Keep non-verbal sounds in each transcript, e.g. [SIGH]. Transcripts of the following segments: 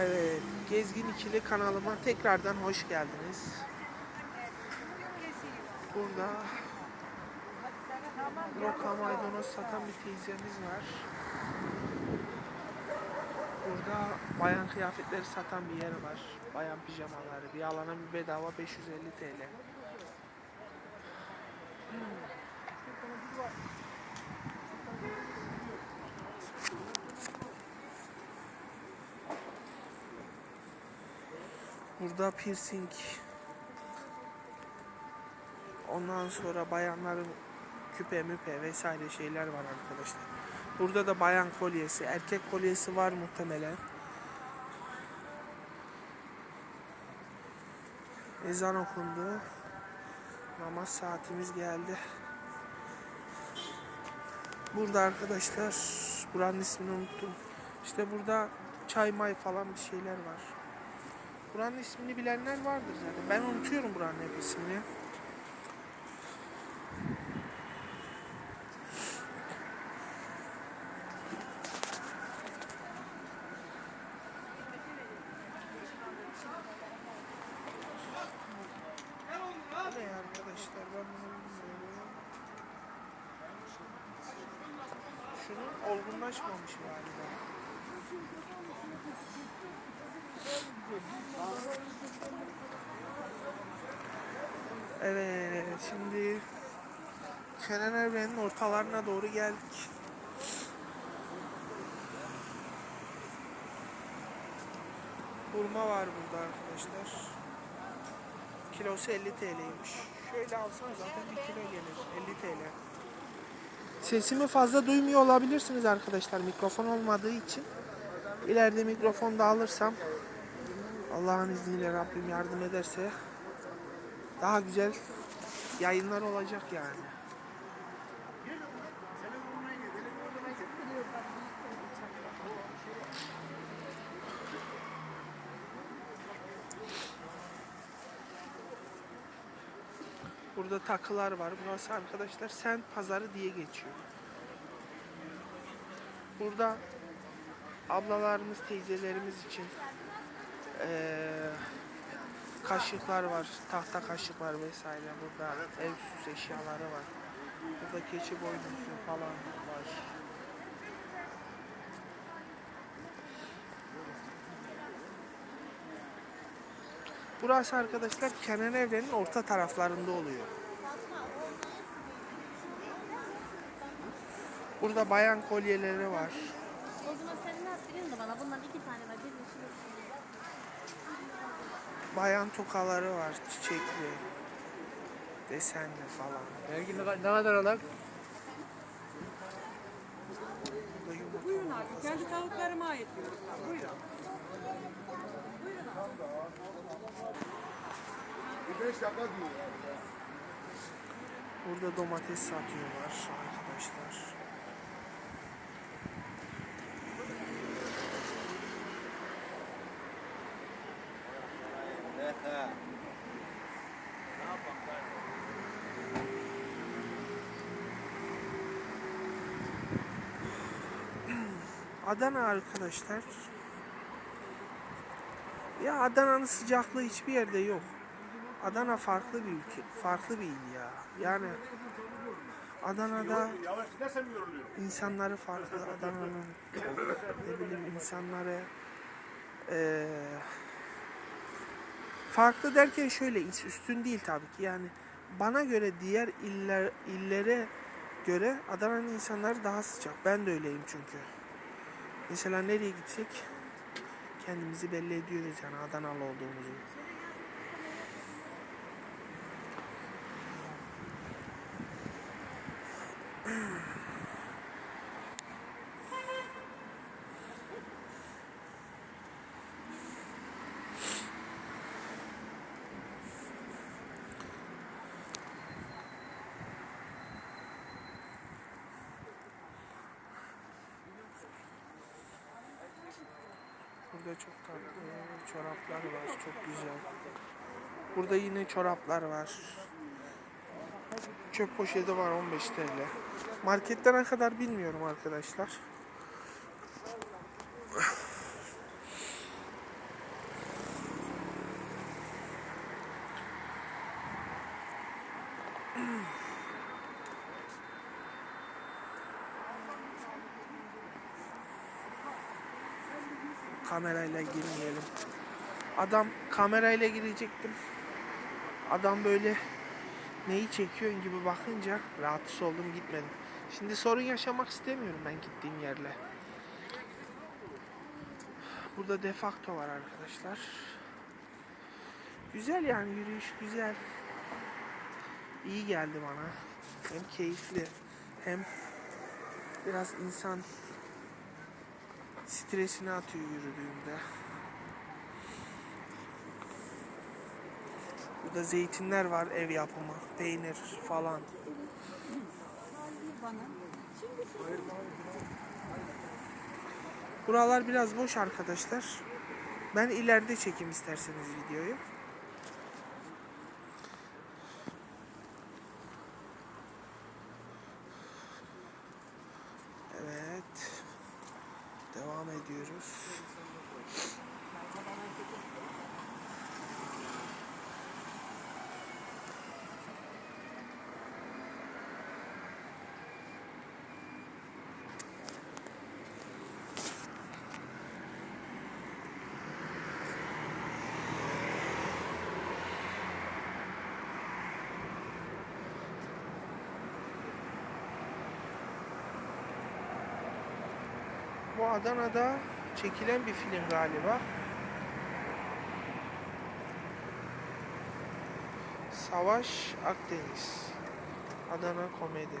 Evet, Gezgin İkili kanalıma tekrardan hoş geldiniz. Burada roka maydanoz satan bir teyzemiz var. Burada bayan kıyafetleri satan bir yer var. Bayan pijamaları. Bir alana bir bedava 550 TL. Burada piercing. Ondan sonra bayanların küpe müpe vesaire şeyler var arkadaşlar. Burada da bayan kolyesi, erkek kolyesi var muhtemelen. Ezan okundu. Namaz saatimiz geldi. Burada arkadaşlar, buranın ismini unuttum. İşte burada çay may falan bir şeyler var. Buranın ismini bilenler vardır zaten. Ben unutuyorum buranın hep ismini. Arkadaşlar ben bunu. Şunun olgunlaşmamış galiba. Evet şimdi Kenan Evren'in ortalarına doğru geldik. Hurma var burada arkadaşlar. Kilosu 50 TL'ymiş. Şöyle alsan zaten bir kilo gelir. 50 TL. Sesimi fazla duymuyor olabilirsiniz arkadaşlar mikrofon olmadığı için. İleride mikrofon da alırsam Allah'ın izniyle Rabbim yardım ederse daha güzel yayınlar olacak yani. Burada takılar var. Burası arkadaşlar Sent Pazarı diye geçiyor. Burada ablalarımız, teyzelerimiz için eee, kaşıklar var, tahta kaşıklar vesaire. Burada ev süs eşyaları var. Burada keçi boynuzu falan var. Burası arkadaşlar Kenan Evren'in orta taraflarında oluyor. Burada bayan kolyeleri var. O zaman sen ne yaptırıyorsun da bana bundan iki tane var. Bir yeşil Bayan tokaları var, çiçekli, desenli falan. Belki ne, ne kadar alak? Buyurun artık. Kendi tavuklarıma ait diyorum. Buyurun. Burada domates satıyorlar arkadaşlar. Adana arkadaşlar. Ya Adana'nın sıcaklığı hiçbir yerde yok. Adana farklı bir ülke, farklı bir il ya. Yani Adana'da insanları farklı. Adana'nın ne bileyim insanları eee, farklı derken şöyle üstün değil tabii ki. Yani bana göre diğer iller illere göre Adana'nın insanları daha sıcak. Ben de öyleyim çünkü. Mesela nereye gitsek kendimizi belli ediyoruz yani Adanalı olduğumuzu. Burada çok tatlı çoraplar var. Çok güzel. Burada yine çoraplar var. Çöp poşeti var 15 TL. Markette ne kadar bilmiyorum arkadaşlar. Kamerayla girmeyelim. Adam kamerayla girecektim. Adam böyle neyi çekiyorsun gibi bakınca rahatsız oldum gitmedim. Şimdi sorun yaşamak istemiyorum ben gittiğim yerle. Burada defakto var arkadaşlar. Güzel yani yürüyüş güzel. İyi geldi bana. Hem keyifli hem biraz insan stresini atıyor yürüdüğünde. Burada zeytinler var ev yapımı, peynir falan. Buralar biraz boş arkadaşlar. Ben ileride çekeyim isterseniz videoyu. Evet. Devam ediyoruz. Adana'da çekilen bir film galiba. Savaş Akdeniz. Adana komedi.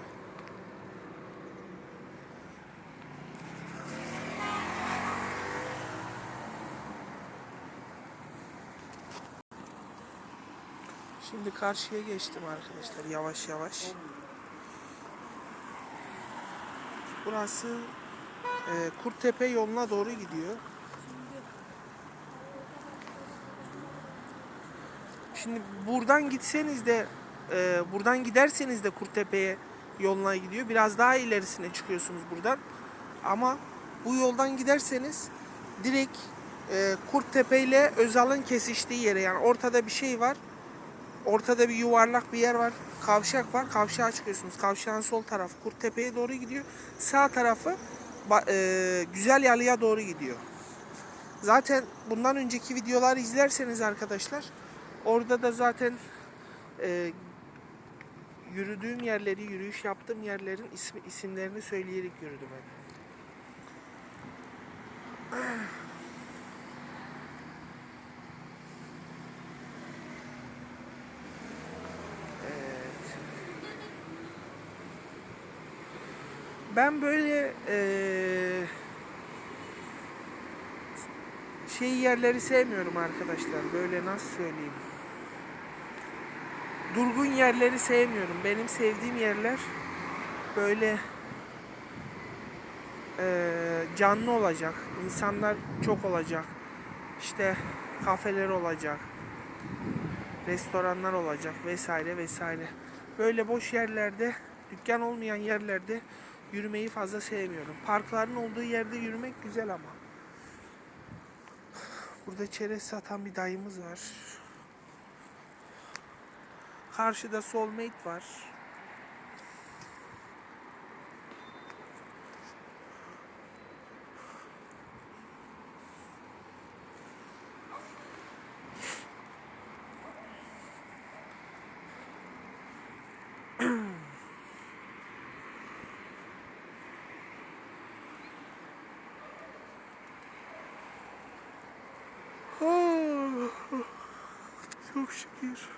Şimdi karşıya geçtim arkadaşlar yavaş yavaş. Burası e, Kurttepe yoluna doğru gidiyor. Şimdi buradan gitseniz de e, buradan giderseniz de Kurttepe'ye yoluna gidiyor. Biraz daha ilerisine çıkıyorsunuz buradan. Ama bu yoldan giderseniz direkt e, Kurttepe ile Özal'ın kesiştiği yere yani ortada bir şey var. Ortada bir yuvarlak bir yer var. Kavşak var. Kavşağa çıkıyorsunuz. Kavşağın sol tarafı Kurttepe'ye doğru gidiyor. Sağ tarafı e, Güzel Yalı'ya doğru gidiyor. Zaten bundan önceki videoları izlerseniz arkadaşlar orada da zaten e, yürüdüğüm yerleri, yürüyüş yaptığım yerlerin ismi, isimlerini söyleyerek yürüdüm hep. Ben böyle eee şey yerleri sevmiyorum arkadaşlar. Böyle nasıl söyleyeyim? Durgun yerleri sevmiyorum. Benim sevdiğim yerler böyle eee, canlı olacak. İnsanlar çok olacak. İşte kafeler olacak. Restoranlar olacak vesaire vesaire. Böyle boş yerlerde, dükkan olmayan yerlerde yürümeyi fazla sevmiyorum. Parkların olduğu yerde yürümek güzel ama. Burada çerez satan bir dayımız var. Karşıda Soulmate var. Çok şükür.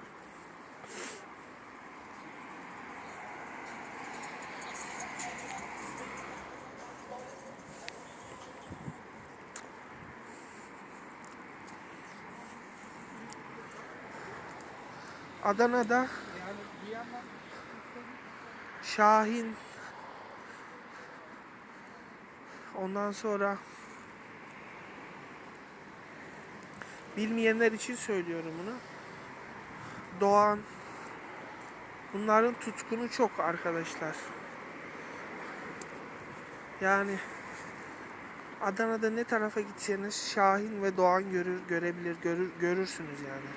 Adana'da Şahin ondan sonra Bilmeyenler için söylüyorum bunu. Doğan bunların tutkunu çok arkadaşlar. Yani Adana'da ne tarafa gitseniz Şahin ve Doğan görür görebilir görür görürsünüz yani.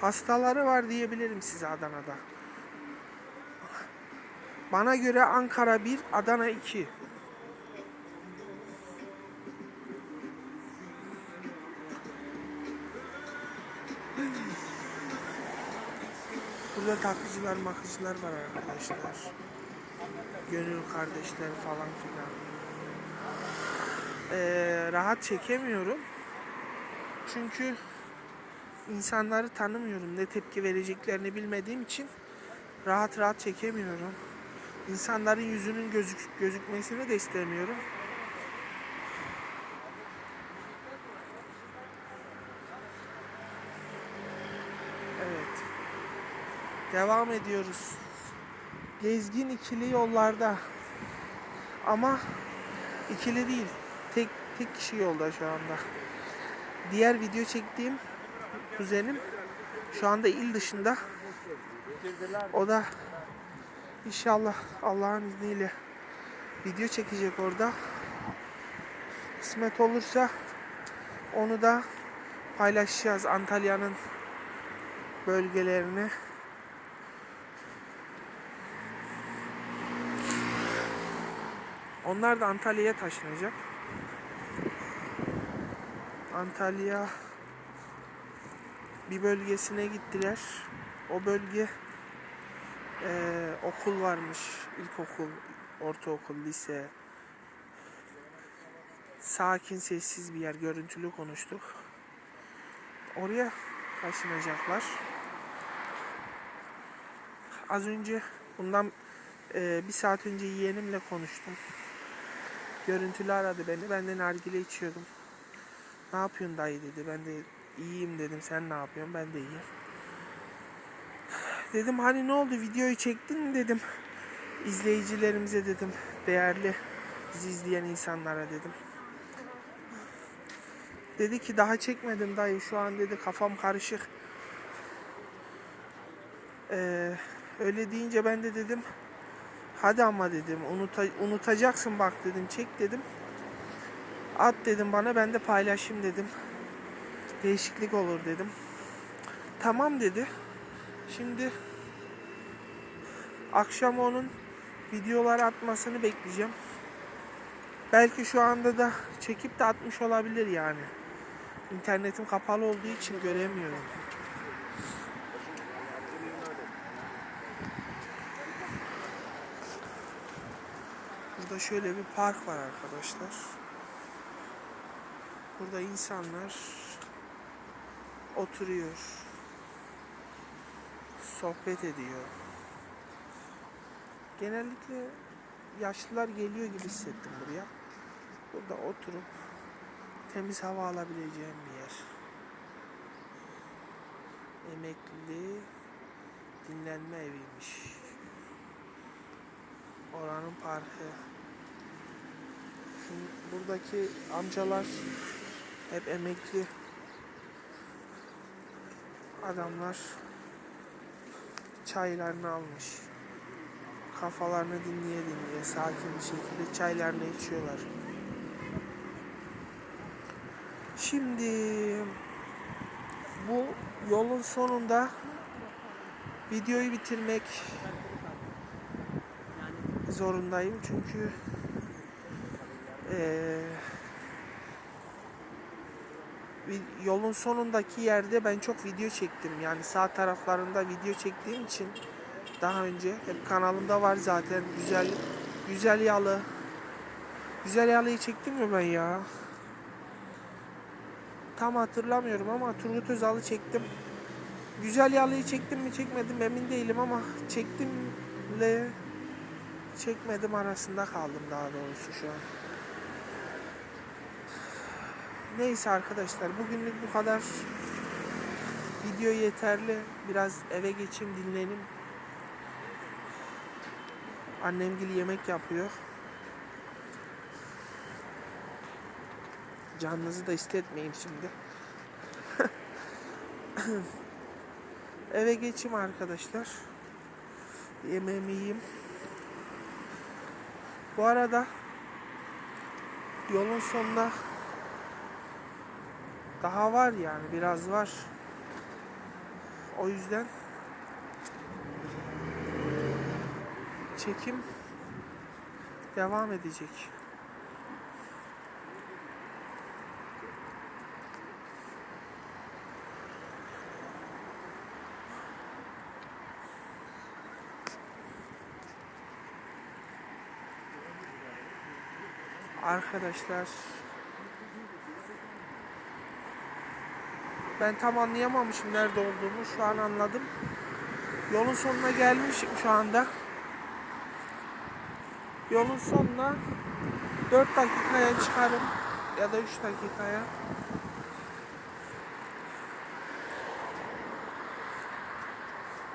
Hastaları var diyebilirim size Adana'da. Bana göre Ankara 1, Adana 2. Burada takıcılar makıcılar var arkadaşlar. Gönül kardeşler falan filan. Ee, rahat çekemiyorum. Çünkü insanları tanımıyorum. Ne tepki vereceklerini bilmediğim için rahat rahat çekemiyorum. İnsanların yüzünün gözük gözükmesini de istemiyorum. Devam ediyoruz. Gezgin ikili yollarda. Ama ikili değil. Tek tek kişi yolda şu anda. Diğer video çektiğim kuzenim şu anda il dışında. O da inşallah Allah'ın izniyle video çekecek orada. Kısmet olursa onu da paylaşacağız Antalya'nın bölgelerini. Onlar da Antalya'ya taşınacak. Antalya bir bölgesine gittiler. O bölge eee, okul varmış. İlkokul, ortaokul, lise. Sakin, sessiz bir yer. Görüntülü konuştuk. Oraya taşınacaklar. Az önce bundan eee, bir saat önce yeğenimle konuştum. Görüntülü aradı beni. Ben de nargile içiyordum. Ne yapıyorsun dayı dedi. Ben de iyiyim dedim. Sen ne yapıyorsun? Ben de iyiyim. [SIGHS] Dedim hani ne oldu videoyu çektin dedim. İzleyicilerimize dedim. Değerli bizi izleyen insanlara dedim. Dedi ki daha çekmedim dayı şu an dedi kafam karışık. Ee, öyle deyince ben de dedim hadi ama dedim unuta- unutacaksın bak dedim çek dedim. At dedim bana ben de paylaşayım dedim. Değişiklik olur dedim. Tamam dedi. Şimdi akşam onun videolar atmasını bekleyeceğim. Belki şu anda da çekip de atmış olabilir yani. İnternetim kapalı olduğu için göremiyorum. Burada şöyle bir park var arkadaşlar. Burada insanlar oturuyor. Sohbet ediyor. Genellikle yaşlılar geliyor gibi hissettim buraya. Burada oturup temiz hava alabileceğim bir yer. Emekli dinlenme eviymiş. Oranın parkı. Şimdi buradaki amcalar hep emekli adamlar çaylarını almış. Kafalarını dinleye dinleye sakin bir şekilde çaylarını içiyorlar. Şimdi bu yolun sonunda videoyu bitirmek zorundayım çünkü vi- yolun sonundaki yerde ben çok video çektim. Yani sağ taraflarında video çektiğim için daha önce hep kanalımda var zaten güzel güzel yalı. Güzel yalıyı çektim mi ben ya? Tam hatırlamıyorum ama Turgut Özal'ı çektim. Güzel yalıyı çektim mi çekmedim emin değilim ama çektimle çekmedim arasında kaldım daha doğrusu şu an. Neyse arkadaşlar bugünlük bu kadar. Video yeterli. Biraz eve geçeyim dinlenim. Annemgil yemek yapıyor. Canınızı da istetmeyeyim şimdi. [LAUGHS] eve geçeyim arkadaşlar. Yemeğimi yiyeyim. Bu arada yolun sonunda daha var yani biraz var. O yüzden çekim devam edecek. Arkadaşlar ben tam anlayamamışım nerede olduğumu. Şu an anladım. Yolun sonuna gelmişim şu anda. Yolun sonuna 4 dakikaya çıkarım ya da 3 dakikaya.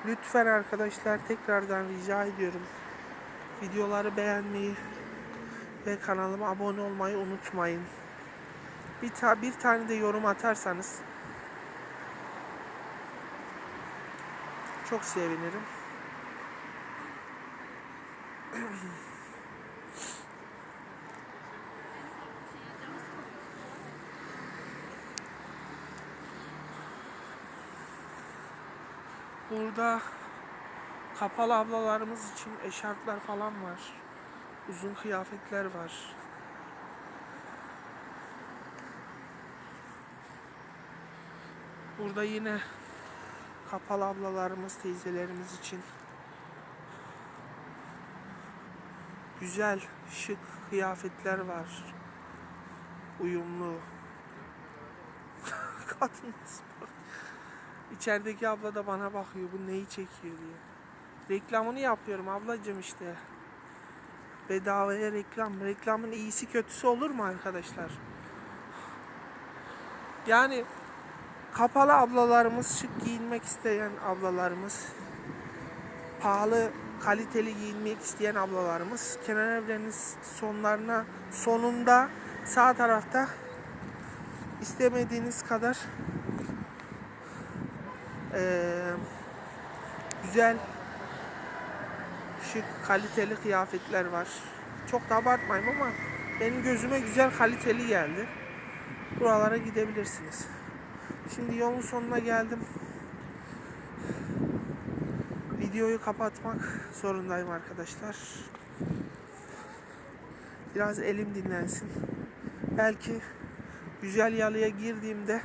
Lütfen arkadaşlar tekrardan rica ediyorum. Videoları beğenmeyi ve kanalıma abone olmayı unutmayın. Bir, ta- bir tane de yorum atarsanız çok sevinirim. Burada kapalı ablalarımız için eşarplar falan var. Uzun kıyafetler var. Burada yine kapalı ablalarımız, teyzelerimiz için güzel, şık kıyafetler var. Uyumlu. [LAUGHS] Kadın bak. İçerideki abla da bana bakıyor. Bu neyi çekiyor diye. Reklamını yapıyorum ablacığım işte. Bedavaya reklam. Reklamın iyisi kötüsü olur mu arkadaşlar? Yani kapalı ablalarımız, şık giyinmek isteyen ablalarımız, pahalı, kaliteli giyinmek isteyen ablalarımız, kenar evlerinin sonlarına, sonunda sağ tarafta istemediğiniz kadar eee, güzel, şık, kaliteli kıyafetler var. Çok da abartmayayım ama benim gözüme güzel kaliteli geldi. Buralara gidebilirsiniz. Şimdi yolun sonuna geldim. Videoyu kapatmak zorundayım arkadaşlar. Biraz elim dinlensin. Belki güzel yalıya girdiğimde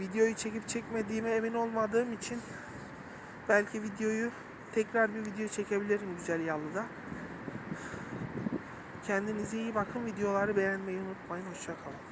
videoyu çekip çekmediğime emin olmadığım için belki videoyu tekrar bir video çekebilirim güzel yalıda. Kendinize iyi bakın. Videoları beğenmeyi unutmayın. Hoşçakalın.